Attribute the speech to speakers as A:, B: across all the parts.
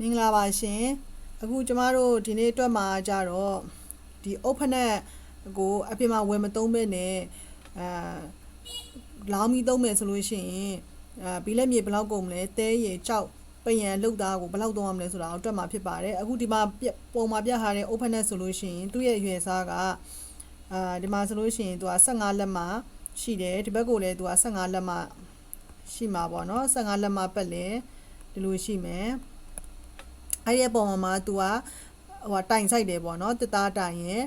A: မင်္ဂလာပါရှင်အခုကျမတို့ဒီနေ့အတွက်မှာကြတော့ဒီ open net ကိုအပြင်မှာဝယ်မသုံးဘဲနဲ့အဲလောင်းပြီးသုံးမယ်ဆိုလို့ရှိရင်အဲဘီလက်မြေဘယ်လောက်ကုန်မလဲတဲရည်ကြောက်ပယံလောက်သားကိုဘယ်လောက်သုံးရမလဲဆိုတာကိုတွက်မှာဖြစ်ပါတယ်အခုဒီမှာပြပုံမှာပြထားတဲ့ open net ဆိုလို့ရှိရင်သူ့ရဲ့ရွယ်စားကအာဒီမှာဆိုလို့ရှိရင်သူက15လက်မှရှိတယ်ဒီဘက်ကိုလည်းသူက15လက်မှရှိမှာပေါ့နော်15လက်မှပတ်လည်ဒီလိုရှိမယ် အဲ့ဒီအပေါ်မှာမှ तू ကဟိုတိုင်ဆိုင်တယ်ပေါ့နော်တစ်သားတိုင်ရဲ့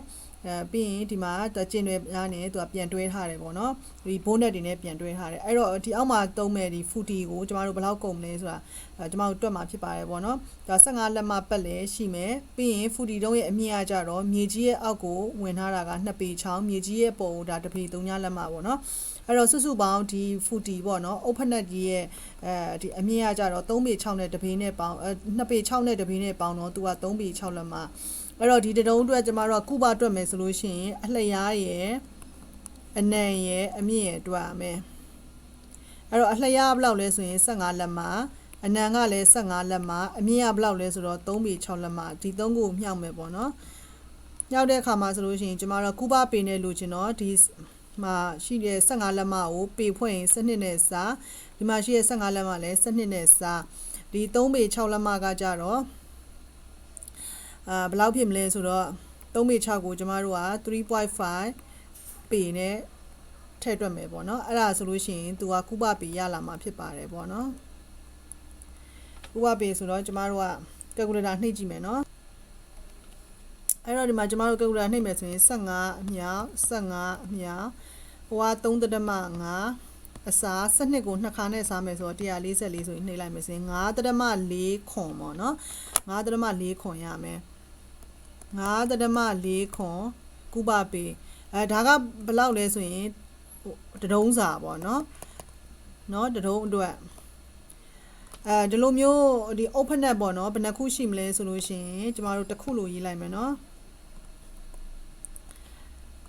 A: အဲပြီးရင်ဒီမှာကျင်တွေများနေသူကပြန်တွဲထားတယ်ပေါ့နော်ဒီ bonnet တွေနဲ့ပြန်တွဲထားတယ်အဲ့တော့ဒီအောက်မှာသုံးမဲ့ဒီ footy ကိုကျမတို့ဘယ်လောက်ကုန်မလဲဆိုတာကျမတို့တွက်မှာဖြစ်ပါတယ်ပေါ့နော်ဒါ15လက်မပတ်လည်းရှိမယ်ပြီးရင် footy တုံးရဲ့အမြင့်အကျတော့မြေကြီးရဲ့အောက်ကိုဝင်ထားတာက2ပေချောင်းမြေကြီးရဲ့ပေါ်ကိုဒါ2ပေ3ညလက်မပေါ့နော် အဲ့တော့စုစုပေါင်းဒီဖူတီပေါ့နော် open net ကြီးရဲ့အဲဒီအမြင့်အကြတော့3ပေ6နဲ့တစ်ပေနဲ့ပေါင်းအဲ2ပေ6နဲ့တစ်ပေနဲ့ပေါင်းတော့သူက3ပေ6လက်မအဲ့တော့ဒီတတုံးအတွက်ကျမတို့ကကုဘတွက်မယ်ဆိုလို့ရှိရင်အလျားရဲ့အနံရဲ့အမြင့်ရဲ့တွက်ရမယ်အဲ့တော့အလျားဘယ်လောက်လဲဆိုရင်15လက်မအနံကလည်း15လက်မအမြင့်ကဘယ်လောက်လဲဆိုတော့3ပေ6လက်မဒီ3ခုကိုမြှောက်မယ်ပေါ့နော်ညှောက်တဲ့အခါမှာဆိုလို့ရှိရင်ကျမတို့ကုဘပေနဲ့လိုချင်တော့ဒီ မှာရှိတဲ့15လက်မကိုပေဖွင့်ရင်စနစ်နဲ့စားဒီမှာရှိတဲ့15လက်မလည်းစနစ်နဲ့စားဒီ3ပေ6လက်မကကြတော့အာဘယ်လောက်ဖြစ်မလဲဆိုတော့3ပေ6ကိုကျမတို့က3.5ပေနဲ့ထည့်တွက်မယ်ပေါ့နော်အဲ့ဒါဆိုလို့ရှိရင်သူကကုဘပေရလာမှာဖြစ်ပါတယ်ပေါ့နော်ကုဘပေဆိုတော့ကျမတို့ကကယ်ကူလေတာနှိပ်ကြည့်မယ်နော် အဲ့တော့ဒီမှာကျမတို့ကယ်ကူလာနှိမ့်မယ်ဆိုရင်15အမြောက်15အမြောက်ဟိုက3တဒမ5အစား12ကိုနှစ်ခါနဲ့စားမယ်ဆိုတော့144ဆိုရင်နှိမ့်လိုက်မယ်ဆိုရင်9တဒမ4ခွန်ပေါ့နော်9တဒမ4ခွန်ရမယ်9တဒမ4ခွန်ကုပပေအဲဒါကဘလောက်လဲဆိုရင်တဒုံးစာပေါ့နော်နော်တဒုံးအတွက်အဲဒီလိုမျိုးဒီ open net ပေါ့နော်ဘယ်နှခုရှိမလဲဆိုလို့ရှင်ကျမတို့တစ်ခုလိုရေးလိုက်မယ်နော်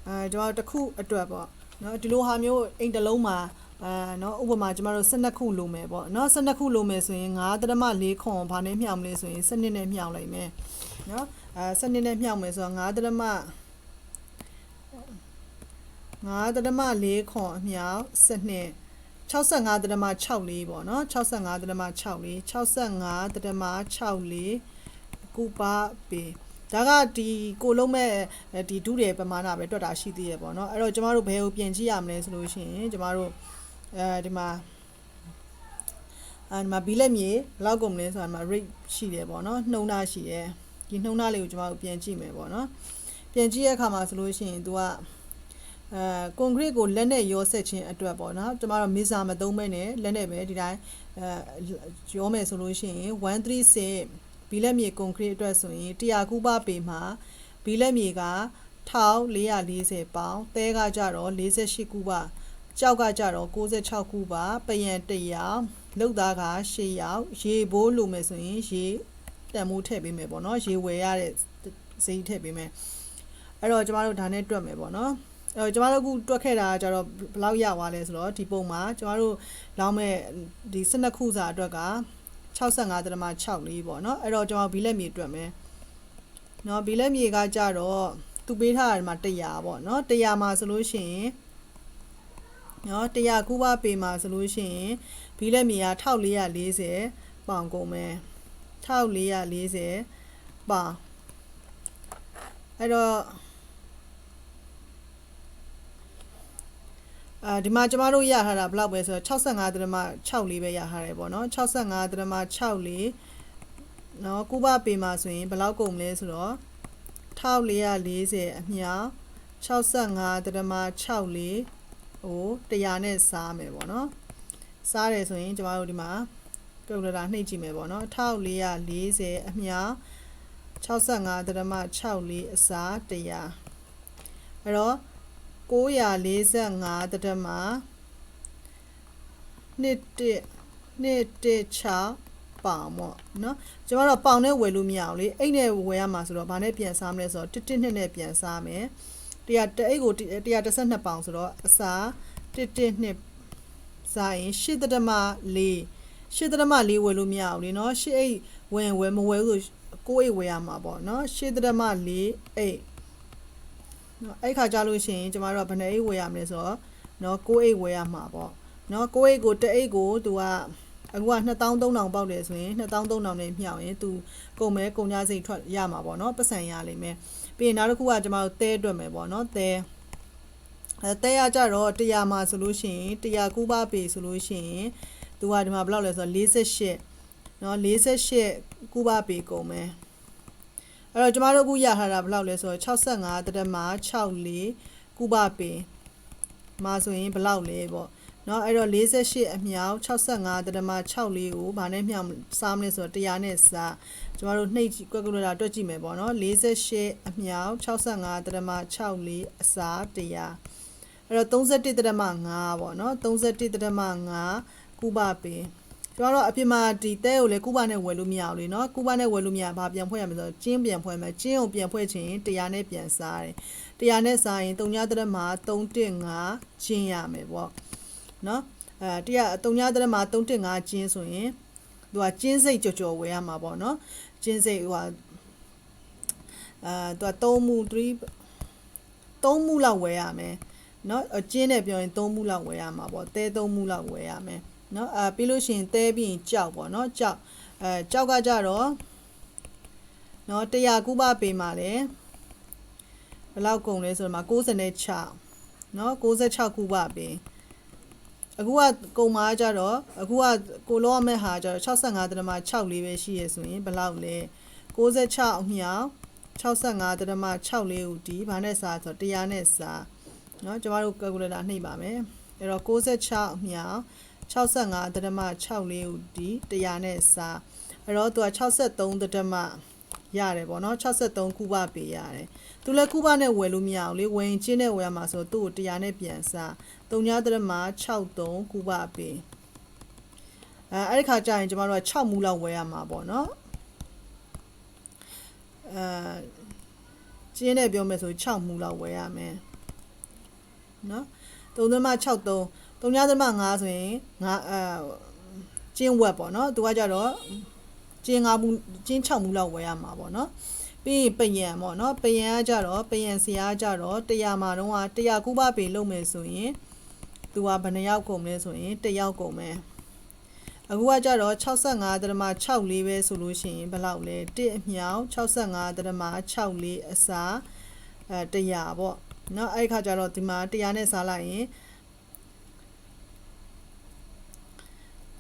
A: အဲကျွန်တော်တစ်ခုအတွက်ပေါ့နော်ဒီလိုဟာမျိုးအိမ်တစ်လုံးမှာအဲနော်ဥပမာကျမတို့12ခုလိုမယ်ပေါ့နော်12ခုလိုမယ်ဆိုရင်9.4ခွန်ဘာနဲ့မြောင်မလဲဆိုရင်စနစ်နဲ့မြောင်လိုက်မယ်နော်အဲစနစ်နဲ့မြောင်မယ်ဆိုတော့9.4ခွန်အမြောင်စနစ်65.64ပေါ့နော်65.64 65.64ကုပါပေ ဒါကဒီကိုလုံးမဲ့ဒီဒုတယ်ပမာဏပဲတွက်တာရှိသေးရပေါ့နော်အဲ့တော့ကျမတို့ဘယ်ကိုပြင်ကြည့်ရမလဲဆိုလို့ရှိရင်ကျမတို့အဲဒီမှာအဲဒီမှာဘီလက်မြေဘယ်လောက်ကုန်မလဲဆိုတာဒီမှာ rate ရှိတယ်ပေါ့နော်နှုံးသားရှိတယ်ဒီနှုံးသားလေးကိုကျမတို့ပြင်ကြည့်မယ်ပေါ့နော်ပြင်ကြည့်ရအခါမှာဆိုလို့ရှိရင် तू ကအဲကွန်ကရစ်ကိုလက်နဲ့ရောဆက်ခြင်းအတွက်ပေါ့နော်ကျမတို့မီဇာမသုံးမဲနဲ့လက်နဲ့ပဲဒီတိုင်းအဲရောမယ်ဆိုလို့ရှိရင်136 ဘီလက်မြေကွန်ကရစ်အတွက်ဆိုရင်100ကူပါပေမှာဘီလက်မြေက1440ပေါင်သဲကကြတော့48ကူပါကြောက်ကကြတော့66ကူပါပယံ1ယောက်လုတ်သားက8ယောက်ရေဘိုးလိုမယ်ဆိုရင်ရေတန်မိုးထည့်ပေးမယ်ပေါ့နော်ရေဝယ်ရတဲ့ဈေးထည့်ပေးမယ်အဲ့တော့ကျမတို့ဒါနဲ့တွက်မယ်ပေါ့နော်အဲကျမတို့အခုတွက်ခဲ့တာကျတော့ဘယ်လောက်ရသွားလဲဆိုတော့ဒီပုံမှာကျမတို့လောင်းမဲ့ဒီ12ခုစာအတွက်က 65.64ပေါ့နော်အဲ့တော့ကျွန်တော်ဘီလက်မြေတွက်မယ်နော်ဘီလက်မြေကကြတော့သူပေးထားတာမှာ100ပေါ့နော်100မှာဆိုလို့ရှိရင်နော်100ကူပါပေမှာဆိုလို့ရှိရင်ဘီလက်မြေက1440ပေါင်ကုန်မယ်1440ပေါင်အဲ့တော့ အာဒီမှာကျမတို့ရထားတာဘယ်လောက်ပဲဆိုတော့65.6လေးပဲရထားတယ်ပေါ့နော်65.6လေးနော်ကုဘပေမှာဆိုရင်ဘယ်လောက်ကုန်မလဲဆိုတော့1440အမြောက်65.6လေးဟို100နဲ့စားမယ်ပေါ့နော်စားတယ်ဆိုရင်ကျမတို့ဒီမှာကယ်ကူလေတာနှိပ်ကြည့်မယ်ပေါ့နော်1440အမြောက်65.6လေးအစား100အဲ့တော့ 945တဒမနှစ်တစ်နှစ်တစ်6ပေါင်ပေါ့နော်ကျွန်တော်တို့ပေါင်နဲ့ဝယ်လို့မရအောင်လေအိတ်နဲ့ဝယ်ရမှာဆိုတော့ဘာနဲ့ပြန်စားမလဲဆိုတော့တစ်တစ်နှစ်နဲ့ပြန်စားမယ်တရားတအိတ်ကို132ပေါင်ဆိုတော့အစားတစ်တစ်နှစ်စားရင်8တဒမ4ရှစ်တရမ၄ဝယ်လို့မရဘူးလေနော်ရှစ်အိတ်ဝင်ဝယ်မဝယ်ဘူးဆိုကိုအိတ်ဝယ်ရမှာပေါ့နော်ရှစ်တရမ၄အိတ် နော်အဲ့ခါကြလို့ရှိရင်ကျမတို့ကဘယ်နှအိတ်ဝယ်ရမလဲဆိုတော့နော်ကိုအိတ်ဝယ်ရမှာပေါ့နော်ကိုအိတ်ကိုတစ်အိတ်ကိုသူကအခုက2300ပေါက်တယ်ဆိုရင်2300နဲ့မြောက်ရင်သူကုန်မဲကုန်ကြစိတ်ထွက်ရမှာပေါ့နော်ပတ်စံရလိမ့်မယ်ပြီးရင်နောက်တစ်ခုကကျမတို့သဲအတွက်မယ်ပေါ့နော်သဲအဲသဲရကြတော့100မှာဆိုလို့ရှိရင်100ကူပါပေဆိုလို့ရှိရင်သူကဒီမှာဘယ်လောက်လဲဆိုတော့48နော်48ကူပါပေကုန်မယ် အဲ့တော့ကျမတို့အခုရထားတာဘယ်လောက်လဲဆိုတော့65တရမ64ကုဘပင်မှာဆိုရင်ဘယ်လောက်လဲပေါ့နော်အဲ့တော့48အမြောက်65တရမ64ကိုဗာနဲ့မြောက်စားမလဲဆိုတော့100နဲ့စားကျမတို့နှိပ်ကွက်ကွက်လာတွက်ကြည့်မယ်ပေါ့နော်48အမြောက်65တရမ64အစား100အဲ့တော့31တရမ5ပေါ့နော်31တရမ5ကုဘပင် ကျွန်တော်တို့အပြင်မှာဒီတဲကိုလည်းကုဘနဲ့ဝယ်လို့မရဘူးလေနော်ကုဘနဲ့ဝယ်လို့မရဘာပြန်ဖွဲ့ရမလဲဆိုကျင်းပြန်ဖွဲ့မယ်ကျင်းကိုပြန်ဖွဲ့ခြင်းတရားနဲ့ပြန်စားတယ်တရားနဲ့စားရင်၃ညတရက်မှာ315ကျင်းရမယ်ပေါ့နော်အဲတရား၃ညတရက်မှာ315ကျင်းဆိုရင်သူကကျင်းစိတ်ကြော်ကြော်ဝယ်ရမှာပေါ့နော်ကျင်းစိတ်ဟိုဟာအဲသူက3မှု3 3မှုလောက်ဝယ်ရမယ်နော်ကျင်းနဲ့ပြောရင်3မှုလောက်ဝယ်ရမှာပေါ့တဲ3မှုလောက်ဝယ်ရမယ် เนาะအဲပြီးလို့ရှိရင်တဲပြီးရင်ကြောက်ပေါ့เนาะကြောက်အဲကြောက်ကကြတော့เนาะ100ကုဘပေးမှာလေဘယ်လောက်ကုန်လဲဆိုတော့မှာ96เนาะ96ကုဘပေးအခုကကုံမာကြတော့အခုကကိုလောရမယ့်ဟာကြတော့65တရမ6လေးပဲရှိရဆိုရင်ဘယ်လောက်လဲ66အမြောက်65တရမ6လေးကိုဒီဘာနဲ့စားဆိုတော့100နဲ့စားเนาะကျမတို့ကယ်ကူလေတာနှိပ်ပါမယ်အဲ့တော့66အမြောက် 65ဒဓမ64ဦးဒီ100နဲ့စာအဲ့တော့သူက63ဒဓမရတယ်ပေါ့နော်63ကုဘပေးရတယ်သူလည်းကုဘနဲ့ဝယ်လို့မရဘူးလေဝယ်ရင်ချင်းနဲ့ဝယ်ရမှာဆိုသူ့ကို100နဲ့ပြန်စား3ဒဓမ63ကုဘပေးအဲအဲ့ဒီခါကျရင်ကျမတို့က6မူလောက်ဝယ်ရမှာပေါ့နော်အဲကျင်းနဲ့ပြောမယ်ဆို6မူလောက်ဝယ်ရမယ်နော်3.63 3.5ဆိုရင်ငါအဲကျင်းဝက်ပေါ့နော်သူကကြတော့ကျင်း5မူကျင်း6မူလောက်ဝယ်ရမှာပေါ့နော်ပြီးရင်ပယံပေါ့နော်ပယံကကြတော့ပယံဆရာကကြတော့100မှာတော့100ကုဘပေလုံးမယ်ဆိုရင်သူကဘယ်နှယောက်ကုန်မလဲဆိုရင်1ယောက်ကုန်မယ်အခုကကြတော့65.64ပဲဆိုလို့ရှိရင်ဘယ်လောက်လဲ1အမြောင်65.64အစားအဲ100ပေါ့နော်အဲ့ဒီခါကျတော့ဒီမှာ100နဲ့စားလိုက်ရင်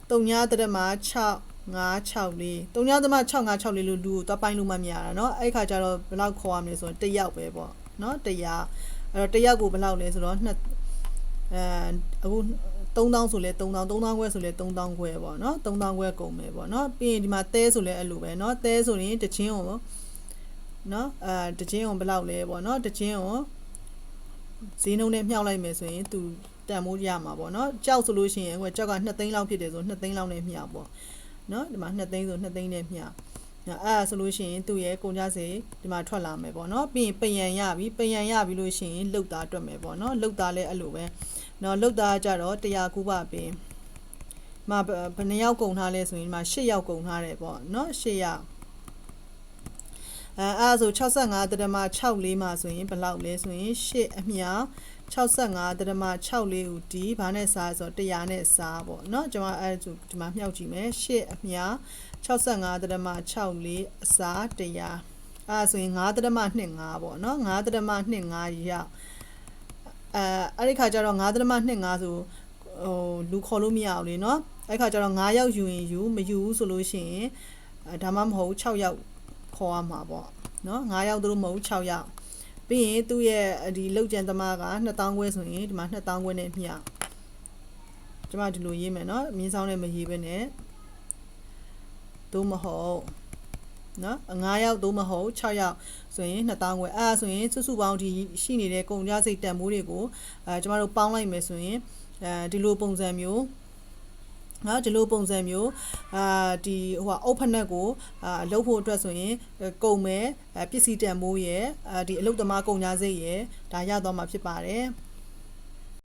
A: 3ညဒရမ6 964 3ညသမ656လေးလို့လူကိုသွားပိုင်းလို့မှမရတာเนาะအဲ့ဒီခါကျတော့ဘယ်လောက်ခေါ်ရမလဲဆိုတော့1ယောက်ပဲပေါ့เนาะ100အဲ့တော့1ယောက်ကိုဘယ်လောက်လဲဆိုတော့2အဲအခု3000ဆိုလဲ3000 3000ခွဲဆိုလဲ3000ခွဲပေါ့နော်3000ခွဲကုန်မယ်ပေါ့နော်ပြီးရင်ဒီမှာသဲဆိုလဲအဲ့လိုပဲနော်သဲဆိုရင်တချင်းကိုနော်အဲတချင်းကိုဘယ်လောက်လဲပေါ့နော်တချင်းကိုဈေးနှုန်းနဲ့မြှောက်လိုက်မယ်ဆိုရင်သူ တန်မိုးရမှာပေါ့နော်ကြောက်ဆိုလို့ရှိရင်ဟိုကြောက်က2သိန်းလောက်ဖြစ်တယ်ဆို2သိန်းလောက်နဲ့မြှောက်ပေါ့နော်ဒီမှာ2သိန်းဆို2သိန်းနဲ့မြှောက်အဲ့ဒါဆိုလို့ရှိရင်သူ့ရဲ့ကုန်ကြစေဒီမှာထွက်လာမယ်ပေါ့နော်ပြီးရင်ပယံရပြီပယံရပြီလို့ရှိရင်လုတ်သားတွက်မယ်ပေါ့နော်လုတ်သားလည်းအဲ့လိုပဲနော်လုတ်သားကြတော့100ကူပါပင်မဘယ်နှယောက်ကုန်ထားလဲဆိုရင်ဒီမှာ8ယောက်ကုန်ထားတယ်ပေါ့နော်8ယောက်အဲအဲဆို65တရမ6လေးမှာဆိုရင်ဘယ်လောက်လဲဆိုရင်8အမြောက် 65တရမ6လေးကိုဒီဘာနဲ့စားဆိုတော့100နဲ့စားပေါ့เนาะကျွန်မအဲဒီမှာမြှောက်ကြည့်မယ်8အမြောက်65တရမ6လေးအစား100အဲဆိုရင်9တရမ25ပေါ့เนาะ9တရမ25ရောက်အဲအဲ့ဒီခါကျတော့9တရမ25ဆိုဟိုလူခေါ်လို့မရအောင်လေเนาะအဲ့ခါကျတော့9ရောက်ယူရင်ယူမယူဘူးဆိုလို့ရှိရင်ဒါမှမဟုတ်6ရောက်ခေါ်ရမှာပေါ့เนาะ9ရောက်သူတို့မဟုတ်6ရောက် ပြီးရင်သူ့ရဲ့ဒီလောက်ကျန်သမားက2000ခွဲဆိုရင်ဒီမှာ2000ခွဲနဲ့မျှကျွန်မဒီလိုရေးမယ်เนาะမြင်းဆောင်နဲ့မရေးဘဲနဲ့သို့မဟုတ်နော်9ယောက်သို့မဟုတ်6ယောက်ဆိုရင်2000ခွဲအဲ့ဒါဆိုရင်စုစုပေါင်းဒီရှိနေတဲ့ကုန်ကြစိတ်တန်မိုးတွေကိုအဲကျမတို့ပေါင်းလိုက်မယ်ဆိုရင်အဲဒီလိုပုံစံမျိုး နော်ဒီလိုပုံစံမျိုးအာဒီဟိုဟာ open net ကိုအာလုပ်ဖို့အတွက်ဆိုရင်ကုန်မဲ့ပစ္စည်းတန်မိုးရဲ့အာဒီအလုတ်သမားကုန်ကြစိတ်ရဲ့ဒါရသွားမှာဖြစ်ပါတယ်